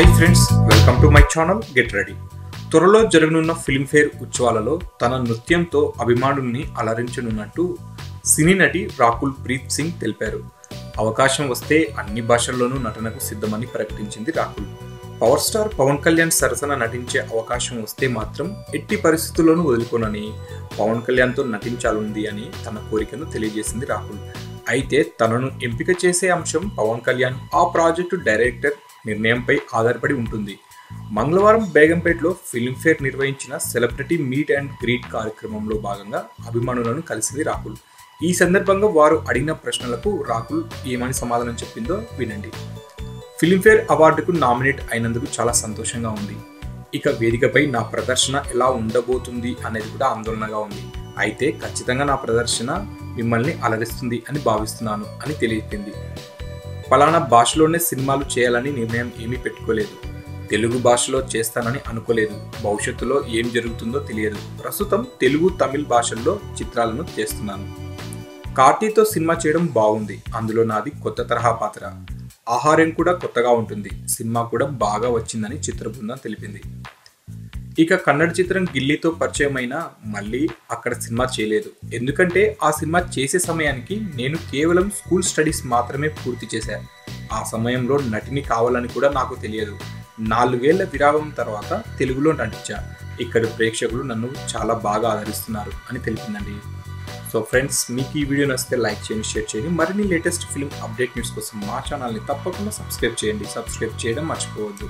Hi friends welcome to my channel get ready త్వరలో జరగనున్న Filmfare ఉత్సవాలలో తన నృత్యంతో అభిమానుల్ని అలరించనున్నట్టు సినీ నటి రాకుల్ ప్రీత్ సింగ్ తెలిపారు. అవకాశం వస్తే అన్ని భాషల్లోనూ నటనకు సిద్ధమని ప్రకటించింది రాకుల్. పవర్ స్టార్ పవన్ కళ్యాణ్ సరసన నటించే అవకాశం వస్తే మాత్రం ఎట్టి పరిస్థితుల్లోనూ వదులుకోనని పవన్ కళ్యాణ్తో నటించాలుంది అని తన కోరికను తెలియజేసింది రాహుల్ అయితే తనను ఎంపిక చేసే అంశం పవన్ కళ్యాణ్ ఆ ప్రాజెక్టు డైరెక్టర్ నిర్ణయంపై ఆధారపడి ఉంటుంది. మంగళవారం బేగంపేటలో ఫిల్మ్ఫేర్ నిర్వహించిన సెలబ్రిటీ మీట్ అండ్ గ్రీట్ కార్యక్రమంలో భాగంగా అభిమానులను కలిసింది రాహుల్. ఈ సందర్భంగా వారు అడిగిన ప్రశ్నలకు రాహుల్ ఏమని సమాధానం చెప్పిందో వినండి. ఫిల్మ్ఫేర్ అవార్డుకు నామినేట్ అయినందుకు చాలా సంతోషంగా ఉంది. ఇక వేదికపై నా ప్రదర్శన ఎలా ఉండబోతుంది అనేది కూడా ఆందోళనగా ఉంది. అయితే ఖచ్చితంగా నా ప్రదర్శన మిమ్మల్ని అలరిస్తుంది అని భావిస్తున్నాను అని తెలియపింది ఫలానా భాషలోనే సినిమాలు చేయాలని నిర్ణయం ఏమీ పెట్టుకోలేదు. తెలుగు భాషలో చేస్తానని అనుకోలేదు. భవిష్యత్తులో ఏం జరుగుతుందో తెలియదు. ప్రస్తుతం తెలుగు తమిళ్ భాషల్లో చిత్రాలను చేస్తున్నాను. కార్తీతో సినిమా చేయడం బాగుంది. అందులో నాది కొత్త తరహా పాత్ర. ఆహారం కూడా కొత్తగా ఉంటుంది. సినిమా కూడా బాగా వచ్చిందని చిత్ర బృందం తెలిపింది. ఇక కన్నడ చిత్రం గిల్లీతో పరిచయం అయినా మళ్ళీ అక్కడ సినిమా చేయలేదు. ఎందుకంటే ఆ సినిమా చేసే సమయానికి నేను కేవలం స్కూల్ స్టడీస్ మాత్రమే పూర్తి చేశాను ఆ సమయంలో నటిని కావాలని కూడా నాకు తెలియదు. నాలుగేళ్ళ విరామం తర్వాత తెలుగులో నటించా. ఇక్కడ ప్రేక్షకులు నన్ను చాలా బాగా ఆదరిస్తున్నారు అని తెలిపిందండి. సో ఫ్రెండ్స్ మీకు ఈ వీడియో నచ్చితే లైక్ చేయండి షేర్ చేయండి. మరిన్ని లేటెస్ట్ ఫిల్మ్ అప్డేట్ న్యూస్ కోసం మా ఛానల్ని తప్పకుండా సబ్స్క్రైబ్ చేయండి. సబ్స్క్రైబ్ చేయడం మర్చిపోవద్దు.